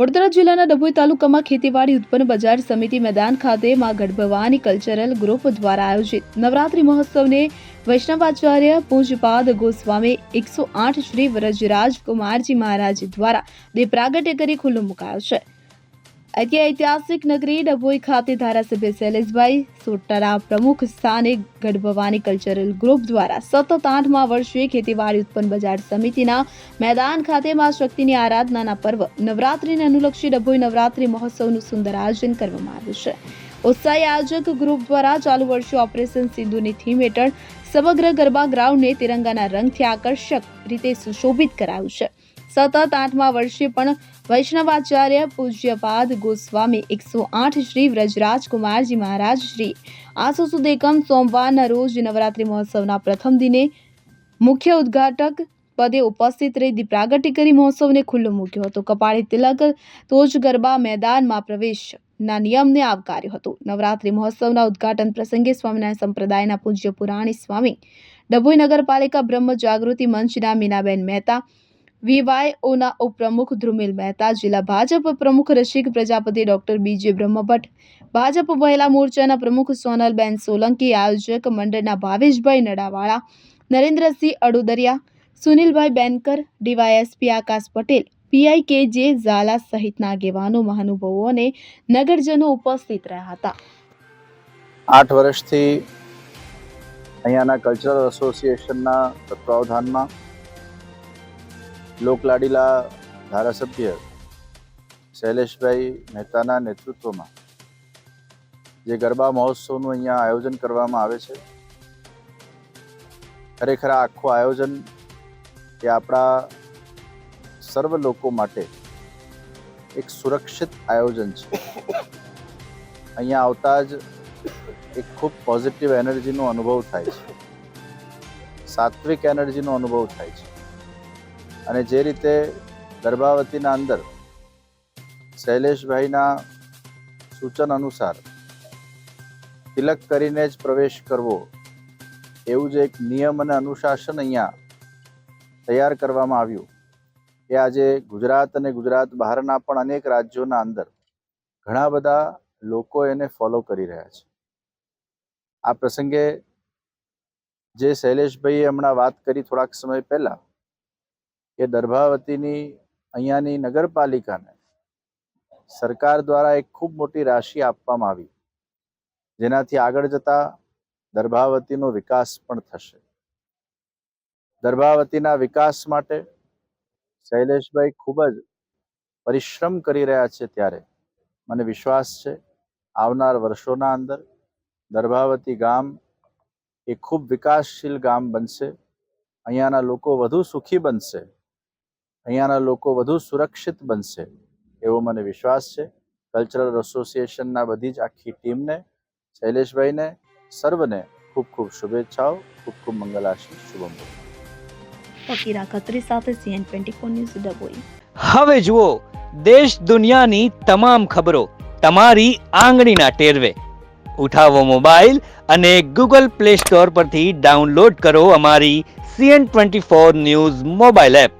વડોદરા જિલ્લાના ડભોઈ તાલુકામાં ખેતીવાડી ઉત્પન્ન બજાર સમિતિ મેદાન ખાતે માં ગઢભવાની કલ્ચરલ ગ્રુપ દ્વારા આયોજિત નવરાત્રી મહોત્સવને વૈષ્ણવાચાર્ય પૂજપાદ ગોસ્વામી એકસો આઠ શ્રી વ્રજરાજ કુમારજી મહારાજ દ્વારા દીપ પ્રાગટ્ય કરી ખુલ્લો મુકાયો છે. ઐતિહાસિક નગરી ડભોઈ ખાતે ધારાસભ્ય શૈલેષભાઈ સોટરા પ્રમુખ સ્થાને ગઢભવાની કલ્ચરલ ગ્રુપ દ્વારા સતત આઠમા વર્ષે ખેતીવાડી ઉત્પન્ન બજાર સમિતિના મેદાન ખાતે મા શક્તિની આરાધનાના પર્વ નવરાત્રીને અનુલક્ષી ડભોઈ નવરાત્રિ મહોત્સવનું સુંદર આયોજન કરવામાં આવ્યું છે. ઉત્સાહી આયોજક ગ્રુપ દ્વારા ચાલુ વર્ષે ઓપરેશન સિંધુની થીમ હેઠળ સમગ્ર ગરબા ગ્રાઉન્ડને તિરંગાના રંગથી આકર્ષક રીતે સુશોભિત કરાયું છે. સતત આઠમા વર્ષે પણ વૈષ્ણવાચાર્ય પૂજ્યપાદ ગોસ્વામી એકસો આઠ શ્રી વ્રજરાજ કુમારજી મહારાજ શ્રી આસો સુદ એકમ સોમવારના રોજ નવરાત્રિ મહોત્સવના પ્રથમ દિને મુખ્ય ઉદ્ઘાટક પદે ઉપસ્થિત રહી દીપ પ્રાગટ્ય કરી મહોત્સવને ખુલ્લો મૂક્યો હતો. કપાળી તિલક, તોજ ગરબા મેદાનમાં પ્રવેશના નિયમને આવકાર્યો હતો. નવરાત્રી મહોત્સવના ઉદ્ઘાટન પ્રસંગે સ્વામિનારાયણ સંપ્રદાયના પૂજ્ય પુરાણી સ્વામી ડભોઈ નગરપાલિકા બ્રહ્મ જાગૃતિ મંચના મીનાબેન મહેતા વીવાયઓના ઉપપ્રમુખ ધ્રુમિલ મહેતા, જિલ્લા ભાજપ પ્રમુખ રસિક પ્રજાપતિ, ડોક્ટર બીજે બ્રહ્મભટ્ટ, ભાજપ મહિલા મોરચાના પ્રમુખ સોનલબેન સોલંકી, આયોજક મંડળના ભાવેશભાઈ Nadawala, Narendrasinh Adudariya, Sunilbhai Benkar, DYSP Akash Patel PI K J Jhala સહિતના આગેવાનો, મહાનુભાવો અને નગરજનો ઉપસ્થિત રહ્યા હતા. આઠ વર્ષથી અહીંયાના કલ્ચરલ એસોસિએશનના તત્વાવધાનમાં લોકલાડીલા ધારાસભ્ય શૈલેષભાઈ મહેતાના નેતૃત્વમાં જે ગરબા મહોત્સવનું અહીંયા આયોજન કરવામાં આવે છે. ખરેખર આખું આયોજન એ આપણા સર્વ લોકો માટે એક સુરક્ષિત આયોજન છે. અહીંયા આવતા જ એક ખૂબ પોઝિટિવ એનર્જીનો અનુભવ થાય છે. સાત્વિક એનર્જીનો અનુભવ થાય છે. અને જે રીતે ગર્ભાવતીના અંદર શૈલેષભાઈના સૂચન અનુસાર તિલક કરીને જ પ્રવેશ કરવો, એવું જ એક નિયમ અને અનુશાસન અહીંયા તૈયાર કરવામાં આવ્યું. એ આજે ગુજરાત અને ગુજરાત બહારના પણ અનેક રાજ્યોના અંદર ઘણા બધા લોકો એને ફોલો કરી રહ્યા છે. આ પ્રસંગે જે શૈલેષભાઈએ હમણાં વાત કરી થોડાક સમય પહેલા કે દર્ભાવતીની અહીંયાની નગરપાલિકાને સરકાર દ્વારા એક ખૂબ મોટી રાશિ આપવામાં આવી. જેનાથી આગળ જતા દર્ભાવતીનો વિકાસ પણ થશે. દર્ભાવતીના વિકાસ માટે શૈલેષભાઈ ખૂબ જ પરિશ્રમ કરી રહ્યા છે ત્યારે. મને વિશ્વાસ છે, આવનાર વર્ષોના અંદર દર્ભાવતી ગામ એ ખૂબ વિકાસશીલ ગામ બનશે. અહીંયાના લોકો વધુ સુખી બનશે. અહીંયાના લોકો વધુ સુરક્ષિત બનશે એવો મને વિશ્વાસ છે. કલ્ચરલ એસોસિએશનના બધી જ આખી ટીમને શૈલેષભાઈને સર્વને ખૂબ ખૂબ શુભેચ્છાઓ ખૂબ ખૂબ મંગલાશી શુભમ. ફકીરા ખત્રી સાથે CN twenty four news Dabhoi. હવે જુઓ દેશ દુનિયાની તમામ ખબરો તમારી આંગળીના ટેરવે. ઉઠાવો મોબાઈલ અને ગૂગલ પ્લે સ્ટોર પરથી ડાઉનલોડ કરો અમારી CN twenty four news mobile app.